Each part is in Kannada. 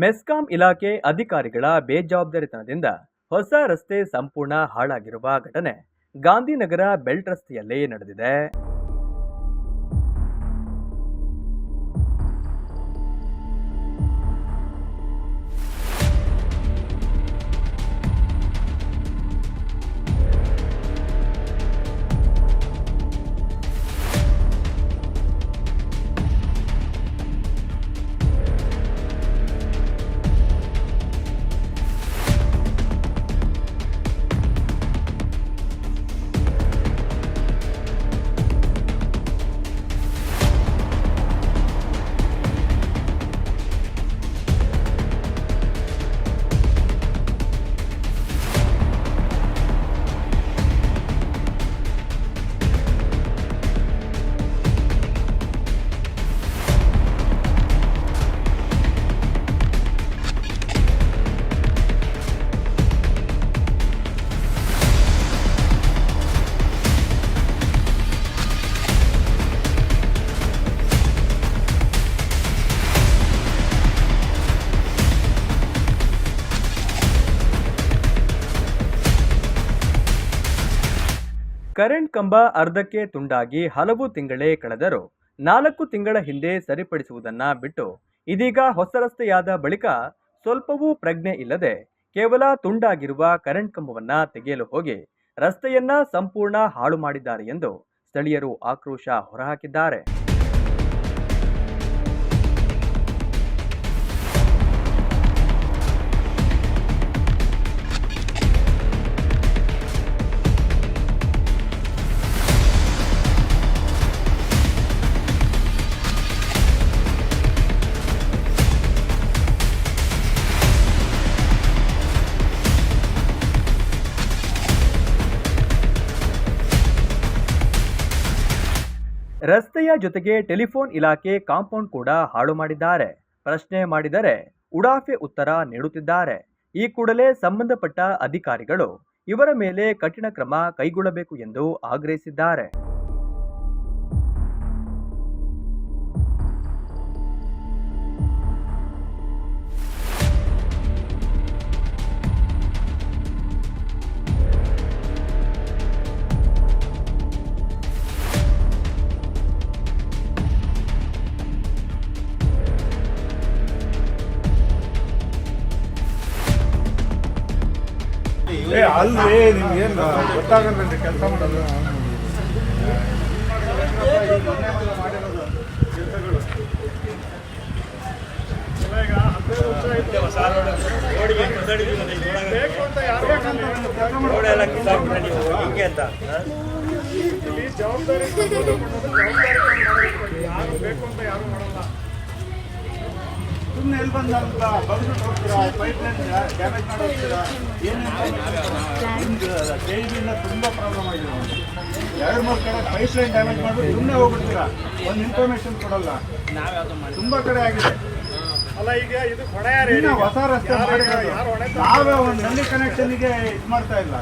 ಮೆಸ್ಕಾಂ ಇಲಾಖೆ ಅಧಿಕಾರಿಗಳ ಬೇಜವಾಬ್ದಾರಿತನದಿಂದ ಹೊಸ ರಸ್ತೆ ಸಂಪೂರ್ಣ ಹಾಳಾಗಿರುವ ಘಟನೆ ಗಾಂಧಿನಗರ ಬೆಲ್ಟ್ ರಸ್ತೆಯಲ್ಲಿ ನಡೆದಿದೆ. ಕರೆಂಟ್ ಕಂಬ ಅರ್ಧಕ್ಕೆ ತುಂಡಾಗಿ ಹಲವು ತಿಂಗಳೇ ಕಳೆದರೂ ನಾಲ್ಕು ತಿಂಗಳ ಹಿಂದೆ ಸರಿಪಡಿಸುವುದನ್ನ ಬಿಟ್ಟು ಇದೀಗ ಹೊಸ ರಸ್ತೆಯಾದ ಬಳಿಕ ಸ್ವಲ್ಪವೂ ಪ್ರಜ್ಞೆ ಇಲ್ಲದೆ ಕೇವಲ ತುಂಡಾಗಿರುವ ಕರೆಂಟ್ ಕಂಬವನ್ನ ತೆಗೆಯಲು ಹೋಗಿ ರಸ್ತೆಯನ್ನ ಸಂಪೂರ್ಣ ಹಾಳು ಮಾಡಿದ್ದಾರೆ ಎಂದು ಸ್ಥಳೀಯರು ಆಕ್ರೋಶ ಹೊರಹಾಕಿದ್ದಾರೆ. ರಸ್ತೆಯ ಜೊತೆಗೆ ಟೆಲಿಫೋನ್ ಇಲಾಖೆ ಕಾಂಪೌಂಡ್ ಕೂಡ ಹಾಳು ಮಾಡಿದ್ದಾರೆ. ಪ್ರಶ್ನೆ ಮಾಡಿದರೆ ಉಡಾಫೆ ಉತ್ತರ ನೀಡುತ್ತಿದ್ದಾರೆ. ಈ ಕೂಡಲೇ ಸಂಬಂಧಪಟ್ಟ ಅಧಿಕಾರಿಗಳು ಇವರ ಮೇಲೆ ಕಠಿಣ ಕ್ರಮ ಕೈಗೊಳ್ಳಬೇಕು ಎಂದು ಆಗ್ರಹಿಸಿದ್ದಾರೆ. ಏ ಅಲ್ರಿ ನಿಮ್ಗೇನು ಕೆಲಸ ಮಾಡೋದು ಬೇಕು ಅಂತ ಜವಾಬ್ದಾರಿ ಯಾರು ಬೇಕು ಅಂತ ಯಾರು ಮಾಡಲ್ಲ. ಸುಮ್ಮನೆ ಎಲ್ಲಿ ಬಂದಂತ ಬಂದ್ಬಿಟ್ಟು ಹೋಗ್ತೀರಾ? ಪೈಪ್ ಲೈನ್ ಡ್ಯಾಮೇಜ್ ಮಾಡಿ ಹೋಗ್ತೀರಾ ಟೈಮಿಂದ ತುಂಬ ಪ್ರಾಬ್ಲಮ್ ಆಗಿದೆ. ಎರಡು ಮೂರು ಕಡೆ ಪೈಪ್ ಲೈನ್ ಡ್ಯಾಮೇಜ್ ಮಾಡಿಬಿಟ್ಟು ಸುಮ್ಮನೆ ಹೋಗ್ಬಿಡ್ತೀರಾ? ಒಂದು ಇನ್ಫಾರ್ಮೇಶನ್ ಕೊಡಲ್ಲ. ತುಂಬ ಕಡೆ ಆಗಿದೆ. ಅಲ್ಲ ಈಗ ಇದು ಹೊಸ ರಸ್ತೆ ನಾವೇ ಒಂದು ನಲ್ಲಿ ಕನೆಕ್ಷನ್ಗೆ ಇದು ಮಾಡ್ತಾ ಇಲ್ಲ.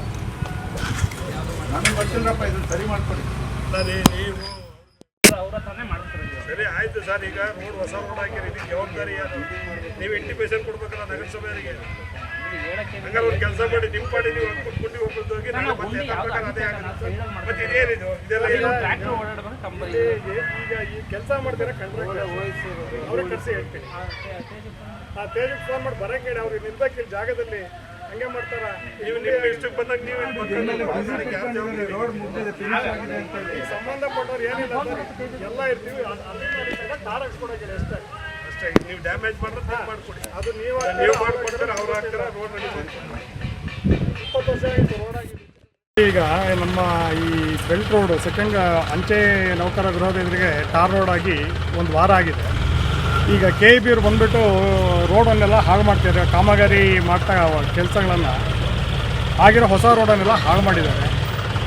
ನನಗೆ ಗೊತ್ತಿಲ್ಲಪ್ಪ ಇದನ್ನು ಸರಿ ಮಾಡ್ಕೊಡಿ. ಸರಿ ನೀವು ಸರಿ ಆಯ್ತು ಸರ್. ಈಗ ರೋಡ್ ಹೊಸ ರೋಡ್ ಹಾಕಿರಿ. ಇದಕ್ಕೆ ಜವಾಬ್ದಾರಿ ಯಾರು ನೀವು ಇಂಟಿಮೇಷನ್ ಕೊಡ್ಬೇಕಲ್ಲ ನಗರಸಭೆಯವರಿಗೆ? ಹಂಗಾರೆ ಒಂದು ಕೆಲಸ ಮಾಡಿ ನಿಮ್ಮ ಪಾಡಿ ನೀವು ಕೊಟ್ಬಿಟ್ಟು ಒಬ್ಬರು ಹೋಗಿ ನಾಳೆ ಮತ್ತೆ ಅದೇ ಆಗುತ್ತೆ. ಮತ್ತೆ ಇದೇನಿದು ಇದೆಲ್ಲ ಈಗ ಈ ಕೆಲಸ ಮಾಡ್ತಾರೆ ಕಂಡ್ರೆ ಅವ್ರಿಗೆ ಕಟ್ಸಿ ಹೇಳ್ತೀನಿ. ಆ ತೇಜ ಫೋನ್ ಮಾಡಿ ಬರಕ್ಕೆ ಹೇಳಿ ಅವ್ರಿಗೆ ನಿಲ್ಬೇಕಿಲ್ಲ ಜಾಗದಲ್ಲಿ. ಹಂಗೆ ಮಾಡ್ತಾರ? ನೀವು ನಿಮ್ಮ ಇಷ್ಟಕ್ಕೆ ಬಂದಾಗ ನೀವು ರೋಡ್ ಮುಗಿದಿದೆ ಫಿನಿಶ್ ಆಗಿದೆ ಅಂತ ಹೇಳಿ. ಸಂಬಂಧಪಟ್ಟವ್ರು ಏನಿಲ್ಲ ಎಲ್ಲ ಇರ್ತೀವಿ. ಅಲ್ಲಿಂದ ತಾರ್ ಹಾಕ್ಸ್ಕೊಡಕ್ಕೆ ಅಷ್ಟೇ. ಅಷ್ಟೇ ನೀವು ಡ್ಯಾಮೇಜ್ ಮಾಡಿದ್ರೆ ಮಾಡ್ಕೊಡಿ. ಅದು ನೀವು ನೀವು ಮಾಡ್ಕೊಡ್ತಾರೆ ಅವ್ರು ಹಾಕ್ತಾರೆ ರೋಡ್ ರೆಡಿ ಇಪ್ಪತ್ತು ವರ್ಷ ಆಯಿತು ರೋಡ್ ಆಗಿದೆ ಈಗ ನಮ್ಮ ಈ ಬೆಲ್ಟ್ ರೋಡ್ ಸೆಕೆಂಡ್ ಅಂಚೆ ನೌಕರ ಗೃಹದ ಎದುರಿಗೆ ಟಾರ್ ರೋಡ್ ಆಗಿ ಒಂದು ವಾರ ಆಗಿದೆ. ಈಗ ಕೆ ಇ ಬಿ ಅವ್ರು ಬಂದುಬಿಟ್ಟು ರೋಡನ್ನೆಲ್ಲ ಹಾಳು ಮಾಡ್ತಿದ್ದಾರೆ ಕಾಮಗಾರಿ ಮಾಡ್ತಾ ಕೆಲಸಗಳನ್ನು ಆಗಿರೋ ಹೊಸ ರೋಡನ್ನೆಲ್ಲ ಹಾಳು ಮಾಡಿದ್ದಾರೆ.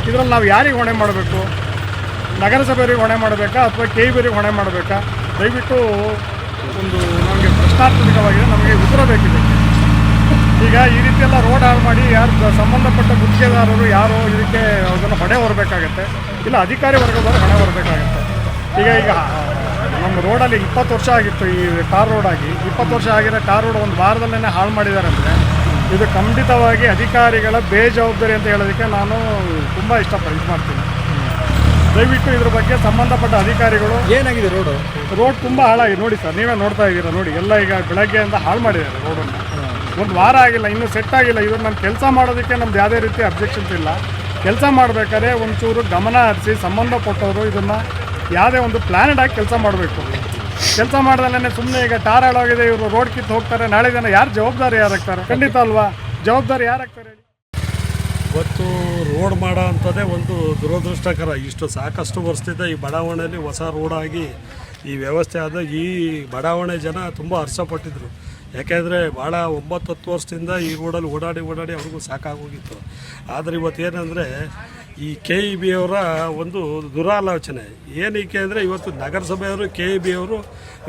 ಇದರಲ್ಲಿ ನಾವು ಯಾರಿಗೆ ಹೊಣೆ ಮಾಡಬೇಕು? ನಗರಸಭೆಯವರಿಗೆ ಹೊಣೆ ಮಾಡಬೇಕಾ? ಅಥವಾ ಕೆ ಇ ಅವ್ರಿಗೆ ಹೊಣೆ ಮಾಡಬೇಕಾ? ದಯವಿಟ್ಟು ಒಂದು ನಮಗೆ ಪ್ರಶ್ನಾತ್ಮಕವಾಗಿದೆ ನಮಗೆ ಉತ್ತರ ಬೇಕಿದೆ. ಈಗ ಈ ರೀತಿಯೆಲ್ಲ ರೋಡ್ ಹಾಳು ಮಾಡಿ ಯಾರು ಸಂಬಂಧಪಟ್ಟ ಗುತ್ತಿಗೆದಾರರು ಯಾರು ಇದಕ್ಕೆ ಅದನ್ನು ಹೊಣೆ ಹೊರಬೇಕಾಗತ್ತೆ. ಇಲ್ಲ, ಅಧಿಕಾರಿ ವರ್ಗದವರು ಹೊಣೆ ಹೊರಬೇಕಾಗತ್ತೆ. ಈಗ ಈಗ ನಮ್ಮ ರೋಡಲ್ಲಿ ಇಪ್ಪತ್ತು ವರ್ಷ ಆಗಿತ್ತು ಈ ಟಾರ್ ರೋಡಾಗಿ ಇಪ್ಪತ್ತು ವರ್ಷ ಆಗಿರೋ ಟಾರ್ ರೋಡ್ ಒಂದು ವಾರದಲ್ಲೇ ಹಾಳು ಮಾಡಿದ್ದಾರೆ ಅಂದರೆ ಇದು ಖಂಡಿತವಾಗಿ ಅಧಿಕಾರಿಗಳ ಬೇಜವಾಬ್ದಾರಿ ಅಂತ ಹೇಳೋದಕ್ಕೆ ನಾನು ತುಂಬ ಇಷ್ಟಪಡ ಇದು ಮಾಡ್ತೀನಿ. ದಯವಿಟ್ಟು ಇದ್ರ ಬಗ್ಗೆ ಸಂಬಂಧಪಟ್ಟ ಅಧಿಕಾರಿಗಳು ಏನಾಗಿದೆ ರೋಡು ರೋಡ್ ತುಂಬ ಹಾಳಾಗಿದೆ ನೋಡಿ ಸರ್ ನೀವೇ ನೋಡ್ತಾ ಇದ್ದೀರಾ ನೋಡಿ ಎಲ್ಲ ಈಗ ಬೆಳಗ್ಗೆಯಿಂದ ಹಾಳು ಮಾಡಿದ್ದಾರೆ ರೋಡನ್ನು ಒಂದು ವಾರ ಆಗಿಲ್ಲ ಇನ್ನೂ ಸೆಟ್ ಆಗಿಲ್ಲ ಇವ್ರು ನಾನು ಕೆಲಸ ಮಾಡೋದಕ್ಕೆ ನಮ್ದು ಯಾವುದೇ ರೀತಿ ಅಬ್ಜೆಕ್ಷನ್ಸ್ ಇಲ್ಲ. ಕೆಲಸ ಮಾಡಬೇಕಾದ್ರೆ ಒಂಚೂರು ಗಮನ ಹರಿಸಿ ಸಂಬಂಧಪಟ್ಟವರು ಇದನ್ನು ಯಾವುದೇ ಒಂದು ಪ್ಲ್ಯಾನೆಡ್ ಆಗಿ ಕೆಲಸ ಮಾಡಬೇಕು. ಕೆಲಸ ಮಾಡ್ದಲ್ಲೇ ಸುಮ್ಮನೆ ಈಗ ಟಾರ್ ಹಾಳಾಗಿದೆ ಇವರು ರೋಡ್ ಕಿತ್ತು ಹೋಗ್ತಾರೆ, ನಾಳೆ ದಿನ ಯಾರು ಜವಾಬ್ದಾರಿ ಯಾರಾಗ್ತಾರೆ ಖಂಡಿತ ಅಲ್ವಾ? ಜವಾಬ್ದಾರಿ ಯಾರಾಗ್ತಾರೆ? ಇವತ್ತು ರೋಡ್ ಮಾಡೋ ಅಂಥದ್ದೇ ಒಂದು ದುರದೃಷ್ಟಕರ. ಇಷ್ಟು ಸಾಕಷ್ಟು ವರ್ಷದಿಂದ ಈ ಬಡಾವಣೆಯಲ್ಲಿ ಹೊಸ ರೋಡಾಗಿ ಈ ವ್ಯವಸ್ಥೆ ಆದ ಈ ಬಡಾವಣೆ ಜನ ತುಂಬ ಹರ್ಷಪಟ್ಟಿದ್ರು. ಯಾಕೆಂದರೆ ಭಾಳ ಒಂಬತ್ತು ಹತ್ತು ವರ್ಷದಿಂದ ಈ ರೋಡಲ್ಲಿ ಓಡಾಡಿ ಓಡಾಡಿ ಅವ್ರಿಗೂ ಸಾಕಾಗೋಗಿತ್ತು. ಆದರೆ ಇವತ್ತೇನೆಂದರೆ ಈ ಕೆ ಇ ಬಿ ಅವರ ಒಂದು ದುರಾಲೋಚನೆ. ಏನಕ್ಕೆ ಅಂದರೆ ಇವತ್ತು ನಗರಸಭೆಯವರು ಕೆ ಇ ಬಿ ಅವರು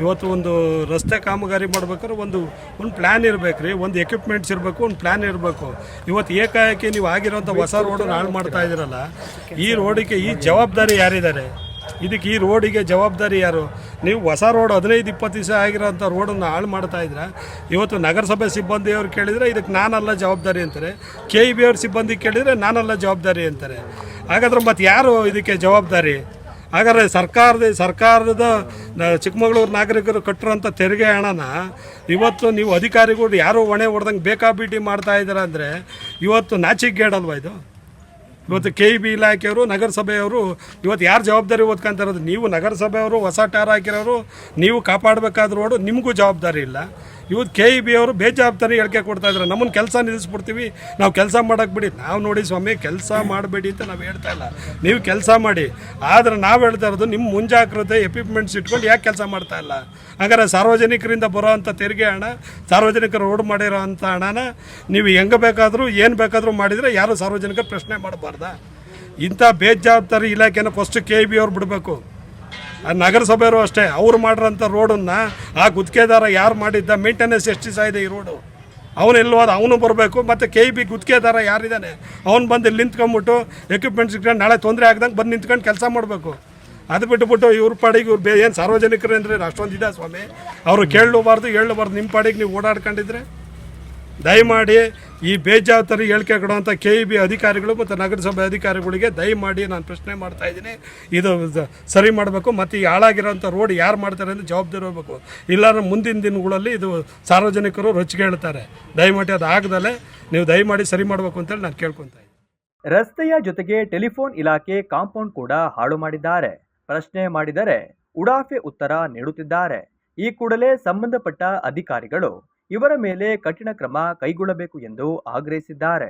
ಇವತ್ತು ಒಂದು ರಸ್ತೆ ಕಾಮಗಾರಿ ಮಾಡ್ಬೇಕಾದ್ರೆ ಒಂದು ಒಂದು ಪ್ಲ್ಯಾನ್ ಇರಬೇಕು ರೀ ಒಂದು ಎಕ್ವಿಪ್ಮೆಂಟ್ಸ್ ಇರಬೇಕು, ಒಂದು ಪ್ಲ್ಯಾನ್ ಇರಬೇಕು. ಇವತ್ತು ಏಕಾಏಕಿ ನೀವು ಆಗಿರೋಂಥ ಹೊಸ ರೋಡನ್ನು ಹಾಳು ಮಾಡ್ತಾ ಇದ್ದೀರಲ್ಲ. ಈ ರೋಡಿಗೆ ಈ ಜವಾಬ್ದಾರಿ ಯಾರಿದ್ದಾರೆ? ಇದಕ್ಕೆ ಈ ರೋಡಿಗೆ ಜವಾಬ್ದಾರಿ ಯಾರು? ನೀವು ಹೊಸ ರೋಡ್ ಹದಿನೈದು, ಇಪ್ಪತ್ತು ದಿವಸ ಆಗಿರೋಂಥ ರೋಡನ್ನು ಹಾಳು ಮಾಡ್ತಾ ಇದ್ರೆ ಇವತ್ತು ನಗರಸಭೆ ಸಿಬ್ಬಂದಿಯವ್ರು ಕೇಳಿದರೆ ಇದಕ್ಕೆ ನಾನಲ್ಲ ಜವಾಬ್ದಾರಿ ಅಂತಾರೆ. ಕೆ ಇ ಬಿ ಅವ್ರ ಸಿಬ್ಬಂದಿ ಕೇಳಿದರೆ ನಾನಲ್ಲ ಜವಾಬ್ದಾರಿ ಅಂತಾರೆ. ಹಾಗಾದ್ರೆ ಮತ್ತೆ ಯಾರು ಇದಕ್ಕೆ ಜವಾಬ್ದಾರಿ? ಹಾಗಾದ್ರೆ ಸರ್ಕಾರದ ಸರ್ಕಾರದ ಚಿಕ್ಕಮಗಳೂರು ನಾಗರಿಕರು ಕಟ್ಟಿರೋಂಥ ತೆರಿಗೆ ಹಣನ ಇವತ್ತು ನೀವು ಅಧಿಕಾರಿಗಳು ಯಾರು ಹೊಣೆ ಹೊಡೆದಂಗೆ ಬೇಕಾಬಿಟ್ಟಿ ಮಾಡ್ತಾ ಇದ್ದೀರಾ ಅಂದರೆ ಇವತ್ತು ನಾಚಿಕೆಗೇಡಲ್ವಾ ಇದು? ಇವತ್ತು ಕೆ ಇ ಬಿ ಇಲಾಖೆಯವರು, ನಗರಸಭೆಯವರು ಇವತ್ತು ಯಾರು ಜವಾಬ್ದಾರಿ ಓದ್ಕೊಂತ ಇರೋದು ನೀವು ನಗರಸಭೆಯವರು, ಹೊಸ ಟಾರ್ ಹಾಕಿರೋರು, ನೀವು ಕಾಪಾಡಬೇಕಾದ ರೋಡು ನಿಮಗೂ ಜವಾಬ್ದಾರಿ ಇಲ್ಲ. ಇವತ್ತು ಕೆ ಇ ಬಿ ಅವರು ಬೇಜವಾಬ್ದಾರಿ ಹೇಳಿಕೆ ಕೊಡ್ತಾ ಇದ್ದಾರೆ ನಮ್ಮನ್ನು ಕೆಲಸ ನಿಲ್ಲಿಸ್ಬಿಡ್ತೀವಿ. ನಾವು ಕೆಲಸ ಮಾಡೋಕೆ ಬಿಡಿ. ನಾವು ನೋಡಿ ಸ್ವಾಮಿ, ಕೆಲಸ ಮಾಡಬೇಡಿ ಅಂತ ನಾವು ಹೇಳ್ತಾ ಇಲ್ಲ. ನೀವು ಕೆಲಸ ಮಾಡಿ. ಆದರೆ ನಾವು ಹೇಳ್ತಾ ಇರೋದು ನಿಮ್ಮ ಮುಂಜಾಗ್ರತೆ ಎಕ್ವಿಪ್ಮೆಂಟ್ಸ್ ಇಟ್ಕೊಂಡು ಯಾಕೆ ಕೆಲಸ ಮಾಡ್ತಾ ಇಲ್ಲ? ಹಾಗಾದ್ರೆ ಸಾರ್ವಜನಿಕರಿಂದ ಬರೋವಂಥ ತೆರಿಗೆ ಹಣ, ಸಾರ್ವಜನಿಕರು ರೋಡ್ ಮಾಡಿರೋ ಅಂಥ ಹಣನ ನೀವು ಹೆಂಗೆ ಬೇಕಾದರೂ, ಏನು ಬೇಕಾದರೂ ಮಾಡಿದರೆ ಯಾರು ಸಾರ್ವಜನಿಕರು ಪ್ರಶ್ನೆ ಮಾಡಬಾರ್ದಾ? ಇಂಥ ಬೇಜವಾಬ್ದಾರಿ ಇಲಾಖೆನ ಫಸ್ಟ್ ಕೆ ಇ ಬಿ ಅವ್ರು ಬಿಡಬೇಕು. ನಗರಸಭೆಯವರು ಅಷ್ಟೇ. ಅವ್ರು ಮಾಡಿರೋಂಥ ರೋಡನ್ನು ಆ ಗುತ್ತಿಗೆದಾರ ಯಾರು ಮಾಡಿದ್ದ ಮೇಂಟೆನೆನ್ಸ್ ಎಷ್ಟು ದಿವಸ ಇದೆ ಈ ರೋಡು? ಅವನು ಎಲ್ಲೋದ ಅವನು ಬರಬೇಕು. ಮತ್ತು ಕೆ ಬಿ ಗುತ್ತಿಗೆದಾರ ಯಾರಿದ್ದಾನೆ ಅವ್ನು ಬಂದು ಇಲ್ಲಿ ನಿಂತ್ಕೊಂಡ್ಬಿಟ್ಟು ಎಕ್ವಿಪ್ಮೆಂಟ್ಸ್ ಇಟ್ಕೊಂಡು ನಾಳೆ ತೊಂದರೆ ಆಗ್ದಂಗೆ ಬಂದು ನಿಂತ್ಕೊಂಡು ಕೆಲಸ ಮಾಡಬೇಕು. ಅದು ಬಿಟ್ಟುಬಿಟ್ಟು ಇವ್ರ ಪಾಡಿಗೆ ಇವ್ರು ಬೇ ಏನು ಸಾರ್ವಜನಿಕರು ಅಂದರೆ ಅಷ್ಟೊಂದು ಇದೆ ಸ್ವಾಮಿ. ಅವರು ಕೇಳಲೂಬಾರ್ದು ಹೇಳಬಾರ್ದು ನಿಮ್ಮ ಪಾಡಿಗೆ ನೀವು ಓಡಾಡ್ಕೊಂಡಿದ್ರೆ ದಯಮಾಡಿ ಈ ಬೇಜವಾಬ್ದಾರಿ ಹೇಳಿಕೆ ಕೊಡುವಂಥ ಕೆ ಇ ಬಿ ಅಧಿಕಾರಿಗಳು ಮತ್ತು ನಗರಸಭೆ ಅಧಿಕಾರಿಗಳಿಗೆ ದಯಮಾಡಿ ನಾನು ಪ್ರಶ್ನೆ ಮಾಡ್ತಾ ಇದ್ದೀನಿ. ಇದು ಸರಿ ಮಾಡಬೇಕು. ಮತ್ತು ಈ ಹಾಳಾಗಿರೋಂಥ ರೋಡ್ ಯಾರು ಮಾಡ್ತಾರೆ ಅಂತ ಜವಾಬ್ದಾರಿ ಹೋಗಬೇಕು ಇಲ್ಲಾಂದ್ರೆ ಮುಂದಿನ ದಿನಗಳಲ್ಲಿ ಇದು ಸಾರ್ವಜನಿಕರು ರೊಚ್ಚಿಗೆ ಹೇಳ್ತಾರೆ. ದಯಮಾಡಿ ಅದು ಆಗದಲ್ಲೇ ನೀವು ದಯಮಾಡಿ ಸರಿ ಮಾಡಬೇಕು ಅಂತೇಳಿ ನಾನು ಕೇಳ್ಕೊತಾ ಇದ್ದೀನಿ. ರಸ್ತೆಯ ಜೊತೆಗೆ ಟೆಲಿಫೋನ್ ಇಲಾಖೆ ಕಾಂಪೌಂಡ್ ಕೂಡ ಹಾಳು ಮಾಡಿದ್ದಾರೆ. ಪ್ರಶ್ನೆ ಮಾಡಿದರೆ ಉಡಾಫೆ ಉತ್ತರ ನೀಡುತ್ತಿದ್ದಾರೆ. ಈ ಕೂಡಲೇ ಸಂಬಂಧಪಟ್ಟ ಅಧಿಕಾರಿಗಳು ಇವರ ಮೇಲೆ ಕಠಿಣ ಕ್ರಮ ಕೈಗೊಳ್ಳಬೇಕು ಎಂದು ಆಗ್ರಹಿಸಿದ್ದಾರೆ.